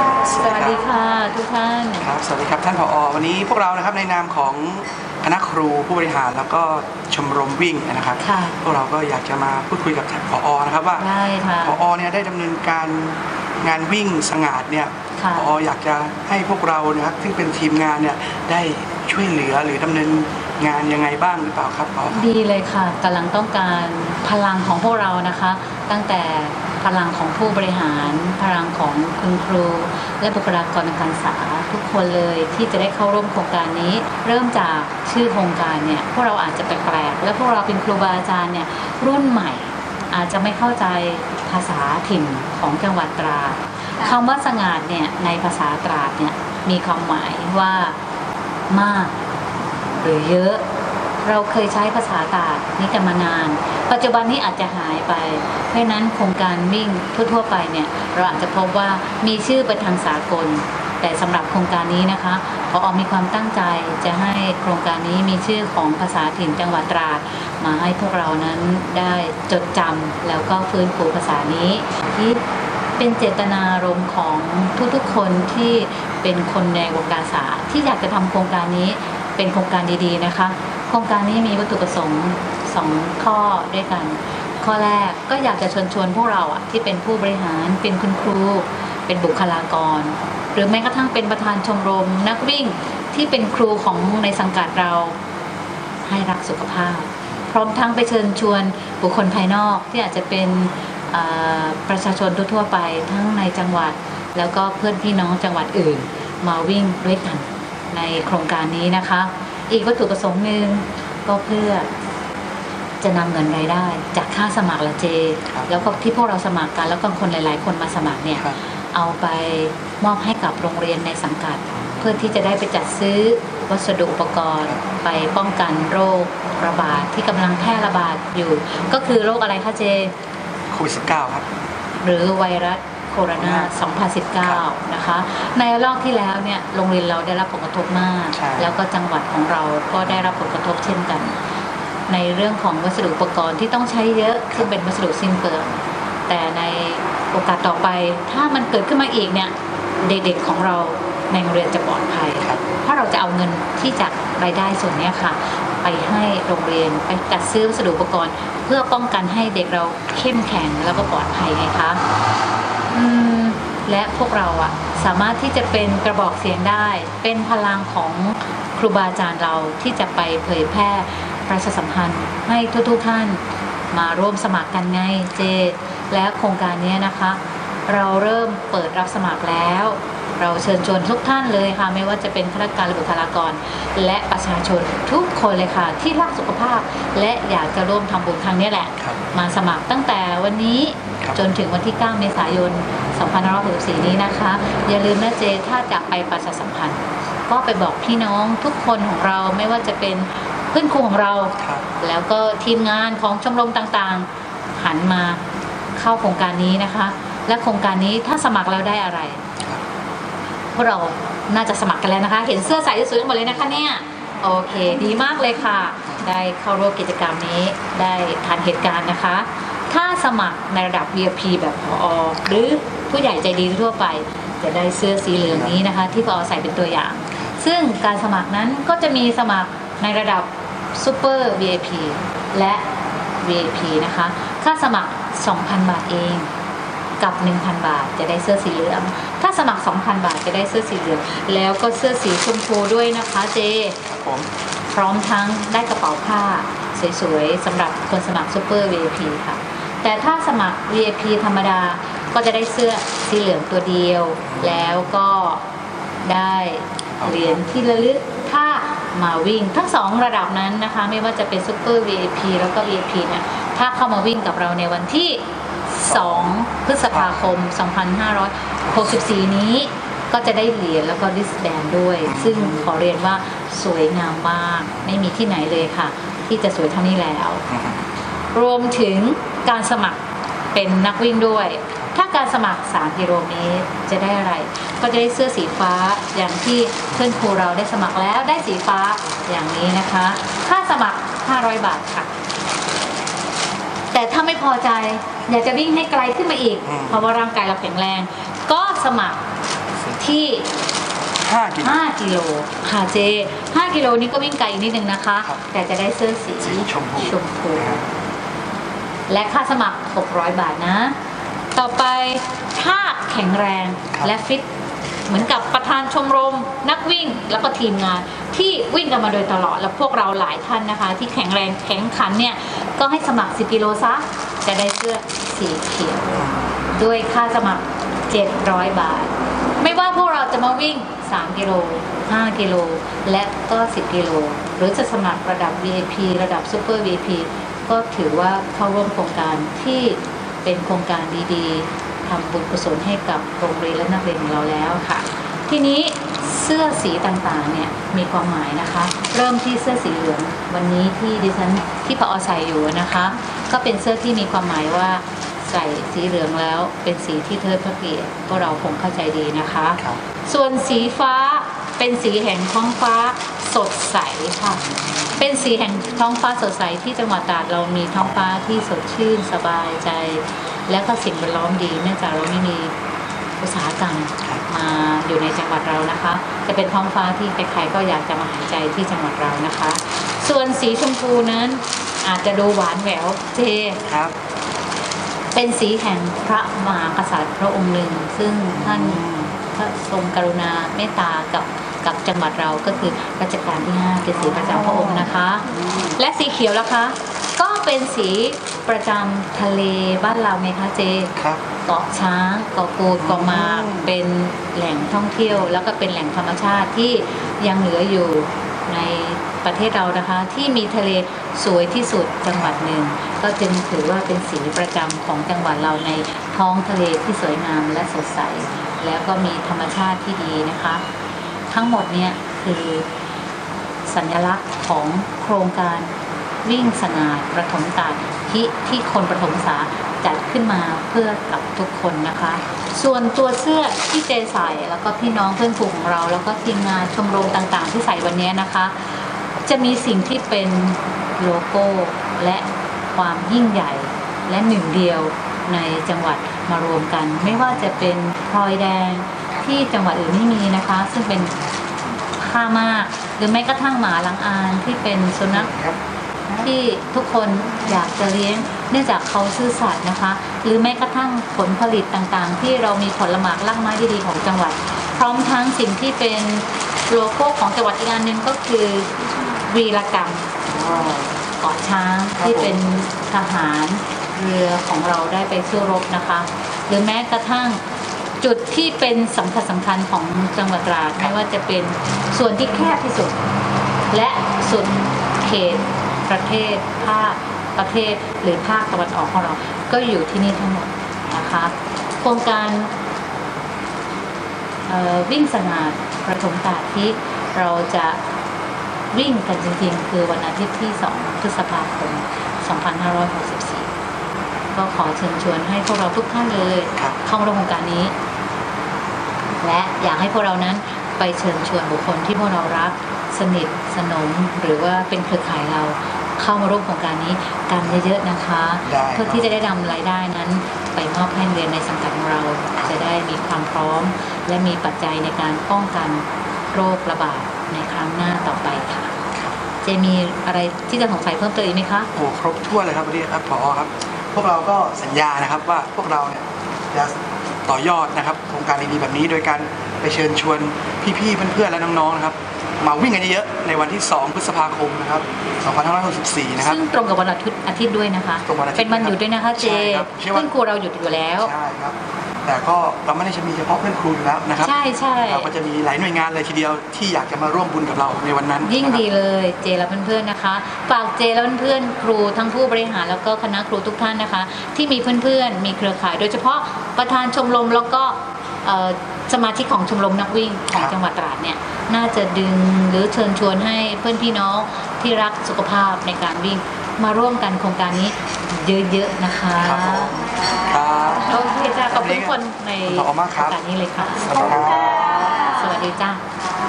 ค่ะสวัสดีค่ะทุกท่าน ครับ สวัสดีครับท่านผอ วันนี้พวกเรานะครับในนามของคณะครูผู้บริหารแล้วก็ชมรมวิ่งนะครับ ค่ะ พวกเราก็อยากจะมาพูดคุยกับท่านผอ นะครับว่าได้ค่ะ ผอ เนี่ยได้ดำเนินการงานวิ่งสงาดเนี่ยค่ะผออยากจะให้พวกเรานะครับซึ่งเป็นทีมงานเนี่ยได้ช่วยเหลือหรือดำเนินงานยังไงบ้างหรือเปล่าครับผอ ดีเลยค่ะกำลังต้องการพลังของพวกเรานะคะ ตั้งแต่ พลังของผู้บริหาร พลังของคุณครู และบุคลากรทางการศึกษาทุกคนเลยที่จะได้เข้าร่วมโครงการนี้ เริ่มจากชื่อโครงการเนี่ยพวกเราอาจจะแปลกๆและพวกเราเป็นครูบาอาจารย์เนี่ยรุ่นใหม่ อาจจะไม่เข้าใจภาษาถิ่นของจังหวัดตราดคำว่าสงาดเนี่ยในภาษาตราดเนี่ยมีความหมายว่ามาก หรือเยอะ เราเคยใช้ภาษาตราดนี้กันมานาน ปัจจุบันนี้อาจจะหายไป เพราะนั้นโครงการวิ่งทั่วๆไปเนี่ยเราอาจจะพบว่ามีชื่อเป็นทางสากล แต่สำหรับโครงการนี้นะคะพออมีความตั้งใจจะให้โครงการนี้มีชื่อของภาษาถิ่นจังหวัดตราดมาให้พวกเรานั้นได้จดจำแล้วก็ฟื้นฟูภาษานี้ที่เป็นเจตนารมณ์ของทุกๆคนที่เป็นคนในวงการศาสตร์ที่อยากจะทำโครงการนี้เป็นโครงการดีๆนะคะ โครงการนี้มีวัตถุประสงค์สองข้อด้วยกัน ข้อแรกก็อยากจะชวนชวนพวกเราอะที่เป็นผู้บริหารเป็นคุณครู เป็นบุคลากร หรือแม้กระทั่งเป็นประธานชมรม นักวิ่งที่เป็นครูของในสังกัดเราให้รักสุขภาพ พร้อมทั้งไปเชิญชวนบุคคลภายนอกที่อาจจะเป็นประชาชนทั่วไปทั้งในจังหวัด แล้วก็เพื่อนพี่น้องจังหวัดอื่น มาวิ่งด้วยกันในโครงการนี้นะคะ อีกวัตถุประสงค์หนึ่งก็เพื่อจะนำเงินรายได้ จากค่าสมัครละเจครับแล้วก็ที่พวกเราสมัครกันแล้วก็คนหลาย ๆ คนมาสมัครเนี่ยครับเอาไปมอบให้กับโรงเรียนในสังกัด เพื่อที่จะได้ไปจัดซื้อวัสดุอุปกรณ์ ไปป้องกันโรคระบาดที่กำลังแพร่ระบาดอยู่ ก็คือโรคอะไรคะเจโควิด19ครับ หรือไวรัส โคโรนา2019 นะคะ ในรอบที่แล้วเนี่ยโรงเรียนเราได้รับผลกระทบมากใช่แล้วก็จังหวัดของเราก็ได้รับผลกระทบเช่นกัน ในเรื่องของวัสดุอุปกรณ์ที่ต้องใช้เยอะซึ่งเป็นวัสดุสิ้นเปลืองแต่ในโอกาสต่อไปถ้ามันเกิดขึ้นมาอีกเนี่ยเด็กๆของเราในโรงเรียนจะปลอดภัยครับถ้าเราจะเอาเงินที่จากรายได้ส่วนเนี้ยค่ะ ไปให้โรงเรียนไปจัดซื้อวัสดุอุปกรณ์ เพื่อป้องกันให้เด็กเราเข้มแข็งแล้วก็ปลอดภัยไงคะอืม และพวกเราอะสามารถที่จะเป็นกระบอกเสียงได้ เป็นพลังของครูบาอาจารย์เราที่จะไปเผยแพร่ประชาสัมพันธ์ให้ทุกๆท่านมาร่วมสมัครกันไงเจ และโครงการนี้นะคะ เราเริ่มเปิดรับสมัครแล้ว เราเชิญชวนทุกท่านเลยค่ะ ไม่ว่าจะเป็นข้าราชการหรือบุคลากร และประชาชนทุกคนเลยค่ะ ที่รักสุขภาพ และอยากจะร่วมทำบุญครั้งนี้แหละ มาสมัครตั้งแต่วันนี้ จนถึงวันที่ 9 เมษายน 2564 นี้นะคะ อย่าลืมนะเจถ้าจะไปประชาสัมพันธ์ ก็ไปบอกพี่น้องทุกคนของเราไม่ว่าจะเป็นเพื่อนครูของเราครับแล้วก็ทีมงานของชมรมต่างๆ หันมาเข้าโครงการนี้นะคะ และโครงการนี้ถ้าสมัครแล้วได้อะไรพวกเราน่าจะสมัครกันแล้วนะคะ เห็นเสื้อใส่สวยๆกันหมดเลยนะคะเนี่ยโอเค ดีมากเลยค่ะ ได้เข้าร่วมกิจกรรมนี้ได้ทันเหตุการณ์นะคะถ้า สมัครในระดับ VIP แบบพอหรือผู้ใหญ่ใจดีทั่วไป จะได้เสื้อสีเหลืองนี้นะคะ ที่พอใส่เป็นตัวอย่าง ซึ่งการสมัครนั้นก็จะมีสมัครในระดับ Super VIP และ VIP นะคะ ค่าสมัคร 2,000 บาทเองกับ 1,000 บาทจะได้เสื้อสีเหลือง ถ้าสมัคร 2,000 บาทจะได้เสื้อสีเหลือง แล้วก็เสื้อสีชมพูด้วยนะคะเจครับผมพร้อมทั้งได้กระเป๋าผ้า สวยๆสำหรับคนสมัคร Super VIP ค่ะ แต่ถ้าสมัคร VIP ธรรมดาก็จะได้เสื้อสีเหลืองตัวเดียว แล้วก็ได้เหรียญที่ระลึกถ้ามาวิ่งทั้งสองระดับนั้นนะคะ ไม่ว่าจะเป็น Super VIP แล้วก็ VIP เนี่ยถ้าเข้ามาวิ่งกับเราในวันที่ 2 พฤษภาคม 2564 นี้ก็จะได้เหรียญแล้วก็ดิสแบนด้วย ซึ่งขอเรียนว่าสวยงามมาก ไม่มีที่ไหนเลยค่ะ ที่จะสวยเท่านี้แล้ว รวมถึงการสมัครเป็นนักวิ่งด้วย ถ้าการสมัคร 3 กิโลเมตรจะได้อะไร ก็จะได้เสื้อสีฟ้าอย่างที่เพื่อนครูเราได้สมัครแล้วได้สีฟ้าอย่างนี้นะคะ ค่าสมัคร 500 บาทค่ะ แต่ถ้าไม่พอใจอยากจะวิ่งให้ไกลขึ้นมาอีกอืมเพราะว่าร่างกายเราแข็งแรง ก็สมัครที่5กิโล5กิโลค่ะเจ5กิโลนี้ก็วิ่งไกลอีกนิดนึงนะคะครับแต่จะได้เสื้อสีสีชมพูชมพู และค่าสมัคร 600 บาทนะ ต่อไปถ้าแข็งแรงและฟิต เหมือนกับประธานชมรม นักวิ่งแล้วก็ทีมงานที่วิ่งกันมาโดยตลอด แล้วพวกเราหลายท่านนะคะ ที่แข็งแรงแข็งขันเนี่ย ก็ให้สมัคร 10กิโลซะจะได้เสื้อสีเขียวด้วยค่าสมัคร 700 บาท ไม่ว่าพวกเราจะมาวิ่ง 3 กิโล 5 กิโล และก็ 10 กิโล หรือจะสมัครระดับ VIP ระดับ Super VIP ก็ถือว่าเข้าร่วมโครงการที่เป็นโครงการดีๆทำบุญกุศลให้กับโรงเรียนและนักเรียนของเราแล้วค่ะ ทีนี้เสื้อสีต่างๆเนี่ยมีความหมายนะคะ เริ่มที่เสื้อสีเหลืองวันนี้ที่ดิฉันที่พอใส่อยู่นะคะ ก็เป็นเสื้อที่มีความหมายว่าใส่สีเหลืองแล้วเป็นสีที่เทิดพระเกียรติพวกเราคงเข้าใจดีนะคะครับส่วนสีฟ้า เป็นสีแห่งท้องฟ้าสดใสค่ะ เป็นสีแห่งท้องฟ้าสดใสที่จังหวัดตราดเรามีท้องฟ้าที่สดชื่นสบายใจ และก็สิ่งแวดล้อมดีเนื่องจากเราไม่มีอุตสาหกรรมมาอยู่ในจังหวัดเรานะคะ จะเป็นท้องฟ้าที่ใครๆก็อยากจะมาหายใจที่จังหวัดเรานะคะ ส่วนสีชมพูนั้นอาจจะดูหวานแหววเจครับ เป็นสีแห่งพระมหากษัตริย์พระองค์หนึ่ง ซึ่งท่านพระทรงกรุณาเมตตากับ กับจังหวัดเราก็คือรัชกาลที่5เป็นสีประจำพระองค์นะคะ และสีเขียวล่ะคะ ก็เป็นสีประจำทะเลบ้านเราไหมคะเจครับเกาะช้างเกาะกูดเกาะหมากอืมเป็นแหล่งท่องเที่ยว แล้วก็เป็นแหล่งธรรมชาติที่ยังเหลืออยู่ในประเทศเรานะคะ ที่มีทะเลสวยที่สุดจังหวัดหนึ่ง ก็จึงถือว่าเป็นสีประจำของจังหวัดเราในท้องทะเลที่สวยงามและสดใส แล้วก็มีธรรมชาติที่ดีนะคะ ทั้งหมดเนี่ยคือสัญลักษณ์ของโครงการวิ่งสนาประถมศาสตร์ที่ที่คนประถมศาจัดขึ้นมาเพื่อกับทุกคนนะคะ ส่วนตัวเสื้อที่เจใส่แล้วก็พี่น้องเพื่อนฝูงเรา แล้วก็ทีมงานชมรมต่างๆ ที่ใส่วันนี้นะคะ จะมีสิ่งที่เป็นโลโก้และความยิ่งใหญ่และหนึ่งเดียวในจังหวัดมารวมกัน ไม่ว่าจะเป็นพลอยแดง ที่จังหวัดอื่นไม่มีนะคะ ซึ่งเป็นค่ามาก หรือแม้กระทั่งหมาลังอานที่เป็นสุนัขครับที่ทุกคนอยากจะเลี้ยง เนื่องจากเขาซื่อสัตย์นะคะ หรือแม้กระทั่งผลผลิตต่างๆ ที่เรามีผลหมากรากไม้ดีๆของจังหวัด พร้อมทั้งสิ่งที่เป็นโลโก้ของจังหวัดอีกอันหนึ่งก็คือวีรกรรมอ๋อเกาะช้างครับที่เป็นทหารเรือของเราได้ไปสู้รบนะคะ หรือแม้กระทั่ง จุดที่เป็นสำคัญสำคัญของจังหวัดตราดไม่ว่าจะเป็นส่วนที่แคบที่สุด และสุดเขตประเทศภาคประเทศหรือภาคตะวันออกของเรา ก็อยู่ที่นี่ทั้งหมดนะคะโครงการเอ่อวิ่งสนามประถมสาธิตเราจะวิ่งกันจริงๆ คือวันอาทิตย์ที่ 2 พฤษภาคม 2564 ก็ขอเชิญชวนให้พวกเราทุกท่านเลยครับเข้ามาร่วมโครงการนี้ และอยากให้พวกเรานั้นไปเชิญชวนบุคคลที่พวกเรารักสนิทสนมหรือว่าเป็นเครือข่ายเราเข้ามาร่วมโครงการนี้กันเยอะๆนะคะได้ครับเพื่อที่จะได้นำรายได้นั้น ไปมอบให้โรงเรียนในสังกัดของเรา จะได้มีความพร้อม และมีปัจจัยในการป้องกันโรคระบาดในครั้งหน้าต่อไปค่ะเจมีอะไรที่จะสงสัยเพิ่มเติมอีกไหมคะโอ้ครบถ้วนเลยครับวันนี้ครับผอครับ พวกเราก็สัญญานะครับว่าพวกเราเนี่ยจะ ต่อยอดนะครับโครงการดีๆแบบนี้ โดยการไปเชิญชวนพี่ๆเพื่อนๆและน้องๆนะครับมาวิ่งกันเยอะๆในวันที่ 2 พฤษภาคมนะครับ2564นะครับ ซึ่งตรงกับวันอาทิตย์อาทิตย์ด้วยนะคะ ตรงวันอาทิตย์เป็นวันหยุดด้วยนะคะเจ ใช่ครับเชื่อว่าซึ่งครูเราหยุดอยู่แล้ว ใช่ครับ แต่ก็เราไม่ได้จะมีเฉพาะเพื่อนครูอยู่แล้วนะครับใช่ใช่เราก็จะมีหลายหน่วยงานเลยทีเดียวที่อยากจะมาร่วมบุญกับเราในวันนั้นยิ่งนะครับดีเลยเจและเพื่อนๆนะคะฝากเจและเพื่อนๆครูทั้งผู้บริหารแล้วก็คณะครูทุกท่านนะคะ ที่มีเพื่อนๆมีเครือข่าย โดยเฉพาะประธานชมรมแล้วก็เอ่อสมาชิกของชมรมนักวิ่งของครับจังหวัดตราดเนี่ยน่าจะดึงหรือเชิญชวนให้เพื่อนพี่น้องที่รักสุขภาพในการวิ่งมาร่วมกันโครงการนี้เยอะๆนะคะครับผมครับ โอเคจ้าขอบคุณทุกคนในขอบคุณมากครับโอกาสนี้เลยค่ะ สวัสดีครับสวัสดีจ้าค